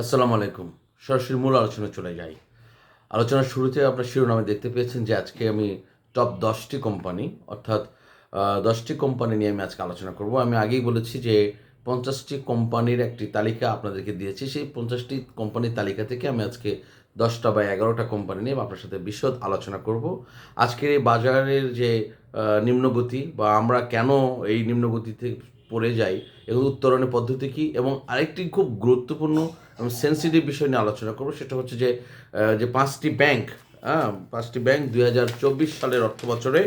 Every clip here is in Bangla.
আসসালামু আলাইকুম। সরাসরি মূল আলোচনা চলে যাই। আলোচনার শুরুতে আপনার শিরোনামে দেখতে পেয়েছেন যে আজকে আমি টপ দশটি কোম্পানি অর্থাৎ দশটি কোম্পানি নিয়ে আমি আজকে আলোচনা করব। আমি আগেই বলেছি যে পঞ্চাশটি কোম্পানির একটি তালিকা আপনাদেরকে দিয়েছি। সেই পঞ্চাশটি কোম্পানির তালিকা থেকে আমি আজকে দশটা বা এগারোটা কোম্পানি নিয়ে আপনার সাথে বিশদ আলোচনা করব। আজকের এই বাজারের যে নিম্নগতি বা আমরা কেন এই নিম্নগতিতে পড়ে যাই এবং উত্তরণের পদ্ধতি কী? এবং আরেকটি খুব গুরুত্বপূর্ণ এবং সেন্সিটিভ বিষয় নিয়ে আলোচনা করব। সেটা হচ্ছে যে যে পাঁচটি ব্যাংক হ্যাঁ পাঁচটি ব্যাংক দুই হাজার চব্বিশ সালের অর্থ বছরে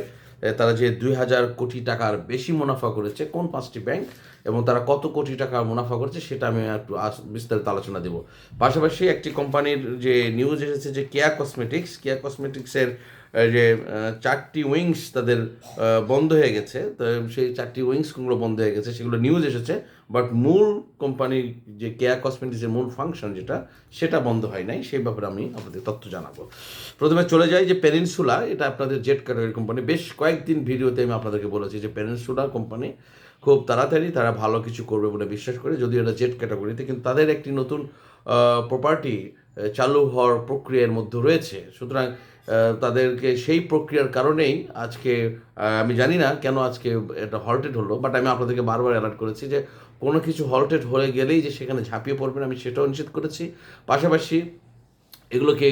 তারা যে দুই হাজার কোটি টাকার বেশি মুনাফা করেছে, কোন পাঁচটি ব্যাংক এবং তারা কত কোটি টাকা মুনাফা করেছে, সেটা আমি একটু বিস্তারিত আলোচনা দেব। পাশাপাশি একটি কোম্পানির যে নিউজ এসেছে যে কেয়া কসমেটিক্স কেয়া কসমেটিক্সের যে চারটি উইংস তাদের বন্ধ হয়ে গেছে। তো সেই চারটি উইংসগুলো বন্ধ হয়ে গেছে, সেগুলো নিউজ এসেছে। বাট মূল কোম্পানির যে কেয়া কসমেটিক্সের মূল ফাংশন যেটা, সেটা বন্ধ হয় নাই। সেই ব্যাপারে আমি আপনাদের তথ্য জানাব। প্রথমে চলে যাই যে পেনিনসুলা, এটা আপনাদের জেট ক্যাটাগরি কোম্পানি। বেশ কয়েকদিন ভিডিওতে আমি আপনাদেরকে বলেছি যে পেনিনসুলা কোম্পানি খুব তাড়াতাড়ি তারা ভালো কিছু করবে বলে বিশ্বাস করে, যদিও এটা জেট ক্যাটাগরিতে, কিন্তু তাদের একটি নতুন প্রপার্টি চালু হওয়ার প্রক্রিয়ার মধ্যে রয়েছে। সুতরাং তাদেরকে সেই প্রক্রিয়ার কারণেই আজকে আমি জানি না কেন আজকে এটা হল্টেড হলো বাট আমি আপনাদেরকে বারবার অ্যালার্ট করেছি যে কোনো কিছু হল্টেড হয়ে গেলেই যে সেখানে ঝাঁপিয়ে পড়বেন আমি সেটাও নিশ্চিত করেছি। পাশাপাশি এগুলোকে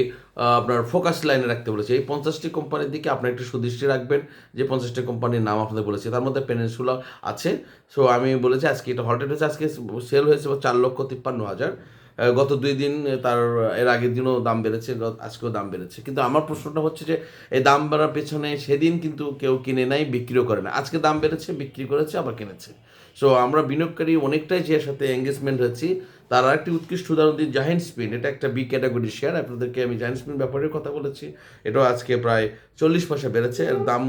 আপনার ফোকাস লাইনে রাখতে বলেছে। এই পঞ্চাশটি কোম্পানির দিকে আপনার একটু সুদৃষ্টি রাখবেন, যে পঞ্চাশটি কোম্পানির নাম আপনাদের বলেছি। তার মধ্যে পেনেন্সুলা আছে। সো আমি বলেছি আজকে এটা হল্টেড হয়েছে, আজকে সেল হয়েছে চার লক্ষ তিপ্পান্ন হাজার। গত দুই দিন তার, এর আগের দিনও দাম বেড়েছে আজকেও দাম বেড়েছে। কিন্তু আমার প্রশ্নটা হচ্ছে যে, এই দাম বাড়ার পেছনে সেদিন কিন্তু কেউ কিনে নাই, বিক্রিও করে না আজকে দাম বেড়েছে, বিক্রি করেছে, আবার কিনেছে। সো আমরা বিনিয়োগকারী অনেকটাই যে সাথে এঙ্গেজমেন্ট হয়েছি তার আরেকটি উৎকৃষ্ট উদাহরণ দিন জাহিন্ট স্পিন। এটা একটা বি ক্যাটাগরি শেয়ার আপনাদেরকে আমি জাহিন্ট স্পিন ব্যাপারে কথা বলেছি। এটাও আজকে প্রায় চল্লিশ পয়সা বেড়েছে। এর দাম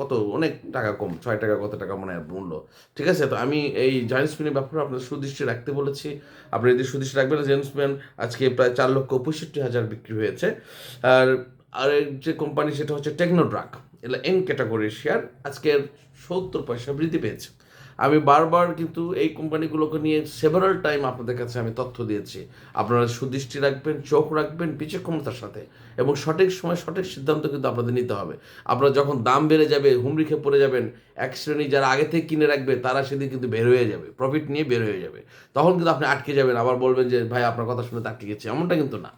কত? অনেক টাকা কম, ছয় টাকা কত টাকা মনে হয় মূল্য। ঠিক আছে? তো আমি এই জাহিন্ট স্পিনের ব্যাপারে আপনার সুদৃষ্টি রাখতে বলেছি। আপনি যদি সুদৃষ্টি রাখবেন জাহিন্ট স্পিন আজকে প্রায় চার লক্ষ পঁয়ষট্টি হাজার বিক্রি হয়েছে। আর আর যে কোম্পানি সেটা হচ্ছে টেকনোড্রাক এটা এন ক্যাটাগরির শেয়ার আজকের সত্তর পয়সা বৃদ্ধি পেয়েছে। আমি বারবার কিন্তু এই কোম্পানিগুলোকে নিয়ে সেভারাল টাইম আপনাদের কাছে আমি তথ্য দিয়েছি। আপনারা সুদৃষ্টি রাখবেন, চোখ রাখবেন, বিচক্ষণতার সাথে এবং সঠিক সময় সঠিক সিদ্ধান্ত কিন্তু আপনাদের নিতে হবে। আপনারা যখন দাম বেড়ে যাবে, হুমড়ি খেয়ে পড়ে যাবেন, এক শ্রেণি যারা আগে থেকে কিনে রাখবে, তারা সেদিন কিন্তু বের হয়ে যাবে প্রফিট নিয়ে বের হয়ে যাবে। তখন কিন্তু আপনি আটকে যাবেন, আবার বলবেন যে, ভাই, আপনার কথা শুনে আটকে গেছে। এমনটা কিন্তু না।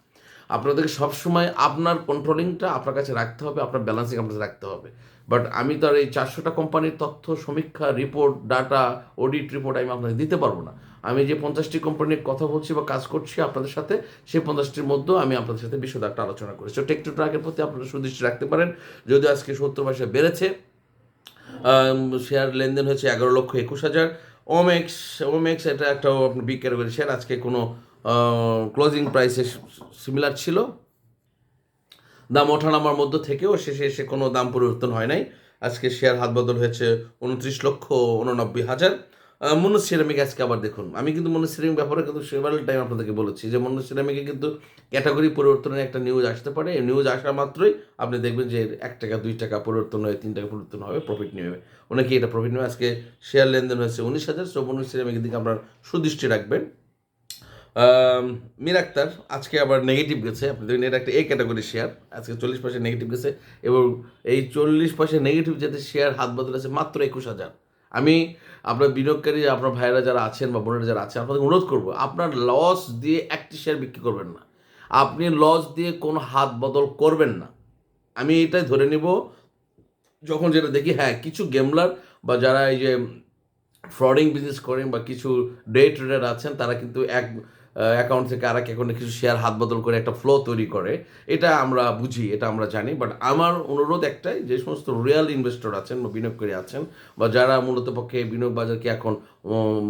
আপনাদেরকে সবসময় আপনার কন্ট্রোলিংটা আপনার কাছে রাখতে হবে, আপনার ব্যালেন্সিং আপনার রাখতে হবে। বাট আমি তো আর এই চারশোটা কোম্পানির তথ্য, সমীক্ষা রিপোর্ট ডাটা অডিট রিপোর্ট আমি আপনাকে দিতে পারব না। আমি যে পঞ্চাশটি কোম্পানির কথা বলছি বা কাজ করছি আপনাদের সাথে, সেই পঞ্চাশটির মধ্যেও আমি আপনাদের সাথে বিশদ একটা আলোচনা করেছি। তো টেকটো ট্রাকের প্রতি আপনারা সুদৃষ্টি রাখতে পারেন। যদি আজকে সত্তর পয়সা বেড়েছে শেয়ার লেনদেন হয়েছে এগারো লক্ষ একুশ হাজার। ওমেক্স ওমেক্স এটা একটা আপনার বিগ ক্যাটাগরি শেয়ার আজকে কোনো ক্লোজিং প্রাইসে সিমিলার ছিল। দাম ওঠানামার মধ্য থেকেও শেষে এসে কোনো দাম পরিবর্তন হয় নাই। আজকে শেয়ার হাত বদল হয়েছে উনত্রিশ লক্ষ উননব্বই হাজার। মনো সিরামিক আজকে আবার দেখুন। আমি কিন্তু মনো সিরামিক ব্যাপারে কিন্তু সেভারাল টাইম আপনাদেরকে বলেছি যে মনো সিরামিকে কিন্তু ক্যাটাগরি পরিবর্তনের একটা নিউজ আসতে পারে। এই নিউজ আসা মাত্রই আপনি দেখবেন যে এক টাকা, দুই টাকা পরিবর্তন হয়ে, তিন টাকা পরিবর্তন হবে প্রফিট নেবে। অনেকে এটা প্রফিট নেবে। আজকে শেয়ার লেনদেন হয়েছে উনিশ হাজার। সো মনো সিরামিকের দিকে আপনার সুদৃষ্টি রাখবেন। মীর আক্তার আজকে আবার নেগেটিভ গেছে। আপনি দেখবেন এটা একটা এ ক্যাটাগরি শেয়ার আজকে চল্লিশ পয়সা নেগেটিভ গেছে এবং এই চল্লিশ পয়সা নেগেটিভ যাতে শেয়ার হাত বদল বদলেছে মাত্র একুশ হাজার। আমি আপনার বিনিয়োগকারী, আপনার ভাইয়েরা যারা আছেন বা বোনেরা যারা আছেন আপনাদের অনুরোধ করব, আপনার লস দিয়ে একটি শেয়ার বিক্রি করবেন না। আপনি লস দিয়ে কোনো হাত বদল করবেন না। আমি এটাই ধরে নিব। যখন যেটা দেখি হ্যাঁ কিছু গেমলার বা যারা এই যে ফ্রডিং বিজনেস করেন বা কিছু ডে ট্রেডার আছেন, তারা কিন্তু এক অ্যাকাউন্ট থেকে আরেক অ্যাকাউন্টে কিছু শেয়ার হাত বদল করে একটা ফ্লো তৈরি করে, এটা আমরা বুঝি, এটা আমরা জানি বাট আমার অনুরোধ একটাই যে সমস্ত রিয়েল ইনভেস্টর আছেন বা বিনিয়োগকারী আছেন বা যারা মূলত পক্ষে বিনিয়োগ বাজারকে এখন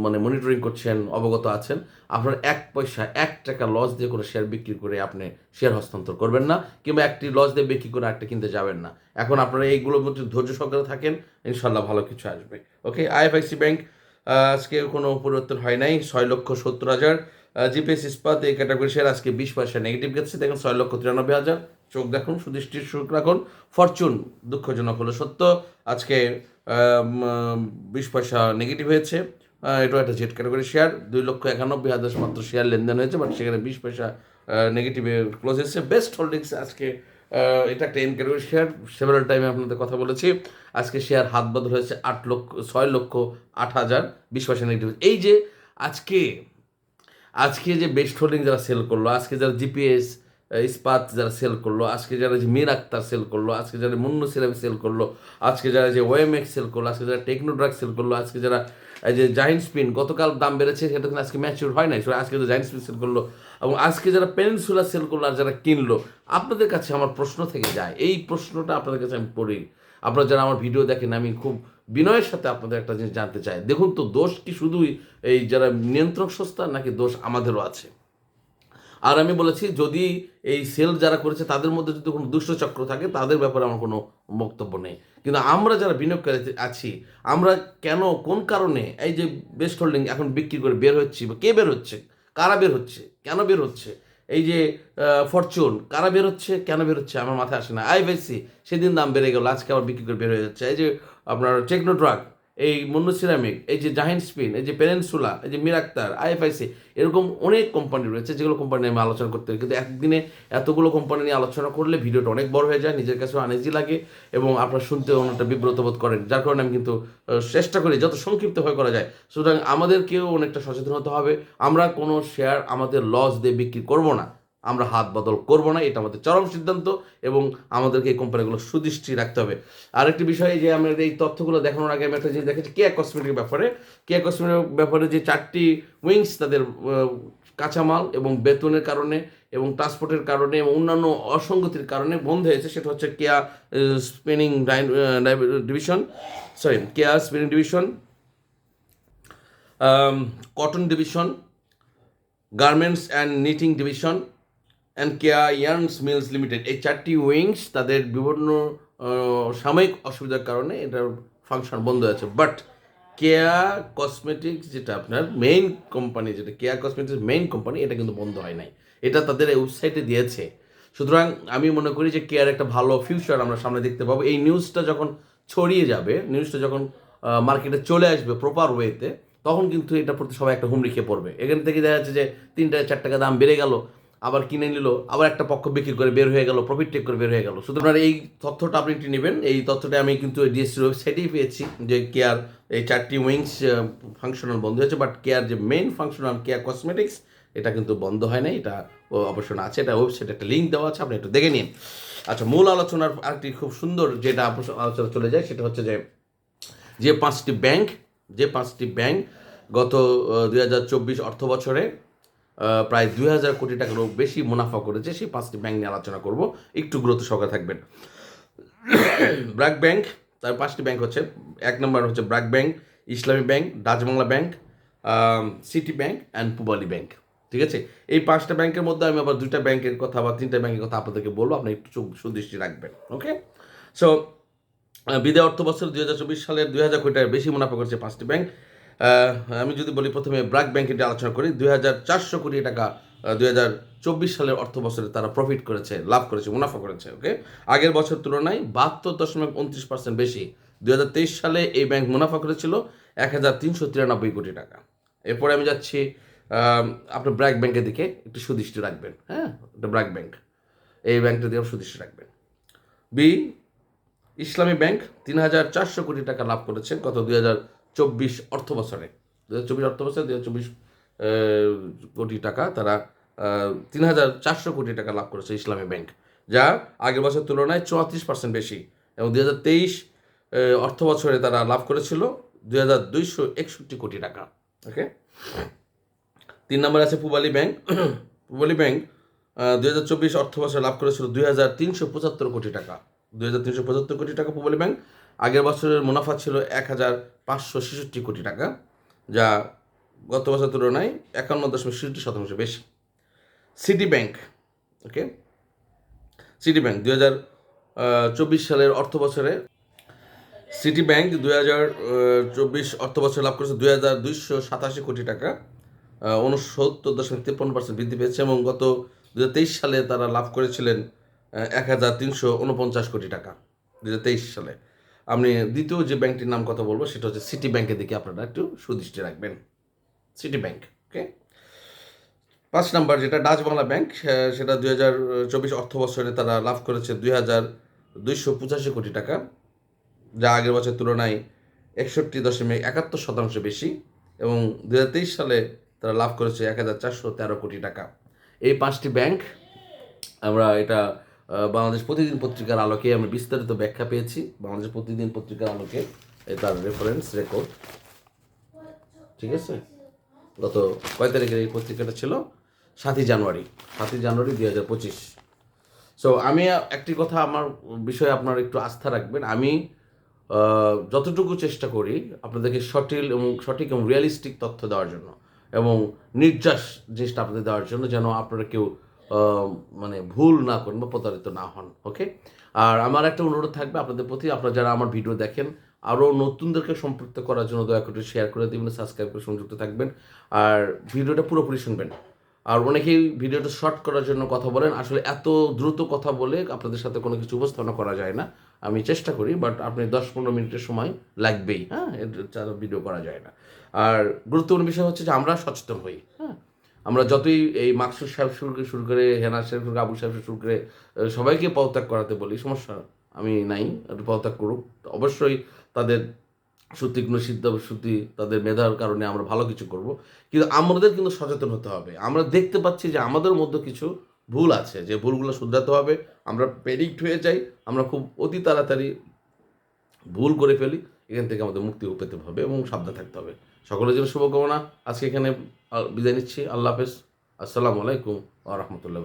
মানে মনিটরিং করছেন, অবগত আছেন, আপনার এক পয়সা, এক টাকা লস দিয়ে কোনো শেয়ার বিক্রি করে আপনি শেয়ার হস্তান্তর করবেন না, কিংবা একটি লস দিয়ে বিক্রি করে একটা কিনতে যাবেন না। এখন আপনারা এইগুলোর মধ্যে ধৈর্য সহকারে থাকেন ইনশাল্লাহ ভালো কিছু আসবে। ওকে আইএফআইসি ব্যাংক আজকে কোনো পরিবর্তন হয় নাই, ছয় লক্ষ সত্তর হাজার জিপিএস ইস্পাত এই ক্যাটাগরি শেয়ার আজকে বিশ পয়সা নেগেটিভ গেছে। দেখুন, ছয় লক্ষ তিরানব্বই হাজার। চোখ দেখুন, সুদৃষ্টির সুখ রাখুন। ফরচুন দুঃখজনক হলো সত্য। আজকে বিশ পয়সা নেগেটিভ হয়েছে। এটাও একটা জেড ক্যাটাগরি শেয়ার দুই লক্ষ একানব্বই হাজার মাত্র শেয়ার লেনদেন হয়েছে বাট সেখানে বিশ পয়সা নেগেটিভে ক্লোজ হয়েছে। বেস্ট হোল্ডিংস আজকে এটা একটা এন ক্যাটাগরি শেয়ার সেভারাল টাইমে আপনাদের কথা বলেছি। আজকে শেয়ার হাত বদল হয়েছে আট লক্ষ, ছয় লক্ষ আট হাজার। বিশ পয়সা নেগেটিভ এই যে, আজকে আজকে যে বেস্ট হোল্ডিং যারা সেল করল, আজকে যারা জিপিএস ইস্পাত যারা সেল করল, আজকে যারা যে মীর আক্তার সেল করল, আজকে যারা মুন্নু সিরামি সেল করল, আজকে যারা যে ওএমএক্স সেল করল, আজকে যারা টেকনোড্রাগ সেল করল, আজকে যারা, এই যে জাইন্ট স্পিন গতকাল দাম বেড়েছে, সেটা কিন্তু আজকে ম্যাচিউর হয় নাই আজকে যে জাইন্ট স্পিন সেল করল। এবং আজকে যারা পেনিনসুলা সেল করল আর যারা কিনলো, আপনাদের কাছে আমার প্রশ্ন থেকে যায়, এই প্রশ্নটা আপনাদের কাছে আমি পড়ি। আপনারা যারা আমার ভিডিও দেখেন, আমি খুব বিনয়ের সাথে আপনাদের একটা জিনিস জানতে চাই। দেখুন তো, দোষ কি শুধুই এই যারা নিয়ন্ত্রক সংস্থা, নাকি দোষ আমাদেরও আছে? আর আমি বলেছি, যদি এই সেল যারা করেছে, তাদের মধ্যে যদি কোনো দুষ্ট চক্র থাকে, তাদের ব্যাপারে আমার কোনো বক্তব্য নেই। কিন্তু আমরা যারা বিনিয়োগকারী আছি, আমরা কেন, কোন কারণে, এই যে বেস্ট হোল্ডিং এখন বিক্রি করে বের হচ্ছি বা কে বের হচ্ছে, কারা বের হচ্ছে, কেন বের হচ্ছে এই যে ফরচুন কারা বেরোচ্ছে, কেন বেরোচ্ছে আমার মাথায় আসে না। আইবিসি সেদিন দাম বেড়ে গেল, আজকে আবার বিক্রি করে বের হয়ে যাচ্ছে। এই যে, আপনার টেকনোড্রাগ এই মন্নু সিরামিক, এই যে জাহিন স্পিন, এই যে পেরেন্সুলা এই যে মিরাক্তার, আইএফআইসি, এরকম অনেক কোম্পানি রয়েছে যেগুলো কোম্পানি আমি আলোচনা করতে পারি। কিন্তু একদিনে এতগুলো কোম্পানি নিয়ে আলোচনা করলে ভিডিওটা অনেক বড় হয়ে যায়, নিজের কাছেও আনেজি লাগে এবং আপনার শুনতে অনেকটা বিব্রত বোধ করেন, যার কারণে আমি কিন্তু চেষ্টা করি যত সংক্ষিপ্তভাবে করা যায়। সুতরাং আমাদেরকেও অনেকটা সচেতন হতে হবে। আমরা কোনো শেয়ার আমাদের লস দিয়ে বিক্রি করব না। আমরা হাত বদল করব না, এটা আমাদের চরম সিদ্ধান্ত এবং আমাদেরকে এই কোম্পানিগুলো সুদৃষ্টি রাখতে হবে। আরেকটি বিষয় যে আমরা এই তথ্যগুলো দেখানোর আগে আমি একটা জিনিস দেখেছি কেয়া কসমেটিক ব্যাপারে। কেয়া কসমেটিক ব্যাপারে যে চারটি উইংস তাদের কাঁচামাল এবং বেতনের কারণে এবং ট্রান্সপোর্টের কারণে এবং অন্যান্য অসঙ্গতির কারণে বন্ধ হয়েছে, সেটা হচ্ছে Keya spinning division sorry Keya spinning division cotton division garments and knitting division and Keya yarns mills limited এই চারটি উইংস তাদের বিভিন্ন সাময়িক অসুবিধার কারণে এটার ফাংশন বন্ধ আছে। বাট কেয়া কসমেটিক্স যেটা আপনার মেইন কোম্পানি যেটা কেয়া কসমেটিক্স মেইন কোম্পানি এটা কিন্তু বন্ধ হয় নাই। এটা তাদের ওয়েবসাইটে দিয়েছে। সুতরাং আমি মনে করি যে কেয়ার একটা ভালো ফিউচার আমরা সামনে দেখতে পাবো। এই নিউজটা যখন ছড়িয়ে যাবে নিউজটা যখন মার্কেটে চলে আসবে প্রপার ওয়েতে তখন কিন্তু এটার প্রতি সবাই একটা হুমড়ি খেয়ে পড়বে। এখান থেকে দেখা যাচ্ছে যে তিন টাকা চার টাকা দাম বেড়ে গেল। আবার কিনে নিল, আবার একটা পক্ষ বিক্রি করে বের হয়ে গেল প্রফিট টেক করে বের হয়ে গেল। সুতরাং এই তথ্যটা আপনি একটু নেবেন। এই তথ্যটা আমি কিন্তু ডিএসসির ওয়েবসাইটেই পেয়েছি, যে কেয়ার এই চারটি উইংস ফাংশনাল বন্ধ হয়েছে বাট কেয়ার যে মেইন ফাংশনাল কেয়ার কসমেটিক্স এটা কিন্তু বন্ধ হয় না এটা অবশ্যই আছে, এটা ওয়েবসাইটে একটা লিঙ্ক দেওয়া আছে, আপনি একটু দেখে নিন। আচ্ছা মূল আলোচনার আরেকটি খুব সুন্দর যেটা আলোচনা চলে যায়, সেটা হচ্ছে যে যে পাঁচটি ব্যাংক যে পাঁচটি ব্যাংক গত দুই হাজার চব্বিশ অর্থ বছরে প্রায় দুই হাজার কোটি টাকারও বেশি মুনাফা করেছে, সেই পাঁচটি ব্যাংক নিয়ে আলোচনা করব। একটু গুরুত্ব সহকারে থাকবেন। ব্র্যাক ব্যাংক, তার পাঁচটি ব্যাংক হচ্ছে, এক নম্বর হচ্ছে BRAC bank, Islami bank, Dutch Bangla bank City bank and Pubali bank. ঠিক আছে? এই পাঁচটা ব্যাংকের মধ্যে আমি আবার দুইটা ব্যাংকের কথা বা তিনটা ব্যাংকের কথা আপনাদেরকে বলব, আপনি একটু সুদৃষ্টি রাখবেন ওকে সো বিদায় অর্থ বছর দুই হাজার চব্বিশ সালের দুই হাজার কোটি টাকার বেশি মুনাফা করেছে পাঁচটি ব্যাংক। আমি যদি বলি প্রথমে ব্র্যাক ব্যাংকের নিয়ে আলোচনা করি, দুই হাজার চারশো কোটি টাকা দুই হাজার চব্বিশ সালের অর্থ বছরে তারা প্রফিট করেছে, লাভ করেছে, মুনাফা করেছে ওকে আগের বছর তুলনায় বাহাত্তর দশমিক উনত্রিশ পার্সেন্ট বেশি। দুই হাজার তেইশ সালে এই ব্যাংক মুনাফা করেছিল এক হাজার তিনশো তিরানব্বই কোটি টাকা। এরপরে আমি যাচ্ছি আপনার ব্র্যাক ব্যাংকের দিকে, একটু সুদৃষ্টি রাখবেন হ্যাঁ? ব্র্যাক ব্যাংক, এই ব্যাংকটা দিকে সুদৃষ্টি রাখবেন। বি, ইসলামী ব্যাংক, তিন হাজার চারশো কোটি টাকা লাভ করেছে, গত দুই হাজার চব্বিশ অর্থ বছরে। দু হাজার চব্বিশ অর্থ বছরে দুই হাজার চব্বিশ কোটি টাকা তারা তিন হাজার চারশো কোটি টাকা লাভ করেছে ইসলামী ব্যাংক, যা আগের বছর তুলনায় চুয়াত্রিশ পার্সেন্ট বেশি। এবং দুই হাজার তেইশ অর্থ বছরে তারা লাভ করেছিল দুই হাজার দুইশো একষট্টি কোটি টাকা ওকে তিন নম্বরে আছে পুবালি ব্যাংক। পুবালি ব্যাংক দুই হাজার চব্বিশ অর্থ বছরে লাভ করেছিল দুই হাজার তিনশো পঁচাত্তর কোটি টাকা। দুই হাজার তিনশো পঁচাত্তর কোটি টাকা পুবালি ব্যাংক। আগের বছরের মুনাফা ছিল এক হাজার পাঁচশো ছেষট্টি কোটি টাকা, যা গত বছরের তুলনায় একান্ন দশমিক ছেষট্টি শতাংশ বেশি। City bank okay City bank দুই হাজার চব্বিশ সালের অর্থ বছরে সিটি ব্যাংক দুই হাজার চব্বিশ অর্থ বছর লাভ করেছে দুই হাজার দুইশো সাতাশি কোটি টাকা উনসত্তর দশমিক তিপ্পান্ন পার্সেন্ট বৃদ্ধি পেয়েছে এবং গত দু তেইশ সালে তারা লাভ করেছিলেন এক হাজার তিনশো উনপঞ্চাশ কোটি টাকা দু হাজার তেইশ সালে। আমি দ্বিতীয় যে ব্যাংকটির নাম কথা বলব, সেটা হচ্ছে সিটি ব্যাংকের দিকে আপনারা একটু সুদৃষ্টি রাখবেন। সিটি ব্যাংক ওকে পাঁচ নাম্বার যেটা ডাচ বাংলা ব্যাংক সেটা দুই হাজার চব্বিশ অর্থ বছরে তারা লাভ করেছে দুই হাজার দুইশো পঁচাশি কোটি টাকা, যা আগের বছর তুলনায় একষট্টি দশমিক একাত্তর শতাংশ বেশি, এবং দু তেইশ সালে তারা লাভ করেছে এক হাজার চারশো তেরো কোটি টাকা। এই পাঁচটি ব্যাংক, আমরা এটা বাংলাদেশ প্রতিদিন পত্রিকার আলোকে আমরা বিস্তারিত ব্যাখ্যা পেয়েছি। বাংলাদেশ প্রতিদিন পত্রিকার আলোকে তার রেফারেন্স রেকর্ড ঠিক আছে? গত কয় তারিখের এই পত্রিকাটা ছিল? সাতই জানুয়ারি। সাতই জানুয়ারি দুই হাজার পঁচিশ। সো আমি একটি কথা আমার বিষয়ে আপনার একটু আস্থা রাখবেন। আমি যতটুকু চেষ্টা করি আপনাদেরকে সঠিক এবং সঠিক এবং রিয়েলিস্টিক তথ্য দেওয়ার জন্য এবং নির্যাস জিনিসটা আপনাদের দেওয়ার জন্য যেন আপনারা কেউ মানে ভুল না করেন বা প্রতারিত না হন ওকে আর আমার একটা অনুরোধ থাকবে আপনাদের প্রতি, আপনারা যারা আমার ভিডিও দেখেন আরও নতুনদেরকে সম্পৃক্ত করার জন্য দয়া করে শেয়ার করে দিবেন সাবস্ক্রাইব করে সংযুক্ত থাকবেন, আর ভিডিওটা পুরোপুরি শুনবেন। আর অনেকেই ভিডিওটা শর্ট করার জন্য কথা বলেন, আসলে এত দ্রুত কথা বলে আপনাদের সাথে কোনো কিছু উপস্থাপনা করা যায় না, আমি চেষ্টা করি বাট আপনি দশ পনেরো মিনিটের সময় লাগবেই হ্যাঁ? এর ভিডিও করা যায় না। আর গুরুত্বপূর্ণ বিষয় হচ্ছে যে আমরা সচেতন হই হ্যাঁ? আমরা যতই এই মাকসুদ সাহেব শুরু করে শুরু করে, হেনা সাহেব শুরু আবু সাহেব শুরু করে সবাইকে পদত্যাগ করাতে বলি, সমস্যা আমি নাই পদত্যাগ করুক। অবশ্যই তাদের সুতীক্ষ্ণ সুতি তাদের মেধার কারণে আমরা ভালো কিছু করব। কিন্তু আমাদের কিন্তু সচেতন হতে হবে। আমরা দেখতে পাচ্ছি যে আমাদের মধ্যে কিছু ভুল আছে। যে ভুলগুলো শুধরাতে হবে, আমরা প্রেডিক্ট হয়ে যাই, আমরা খুব অতি তাড়াতাড়ি ভুল করে ফেলি, এখান থেকে আমাদের মুক্তি পেতে হবে এবং সাবধান থাকতে হবে। সকলের জন্য শুভকামনা। আজকে এখানে বিদায় নিচ্ছি। আল্লাহ হাফেজ। আসসালামু আলাইকুম আ রহমতুল্লাহ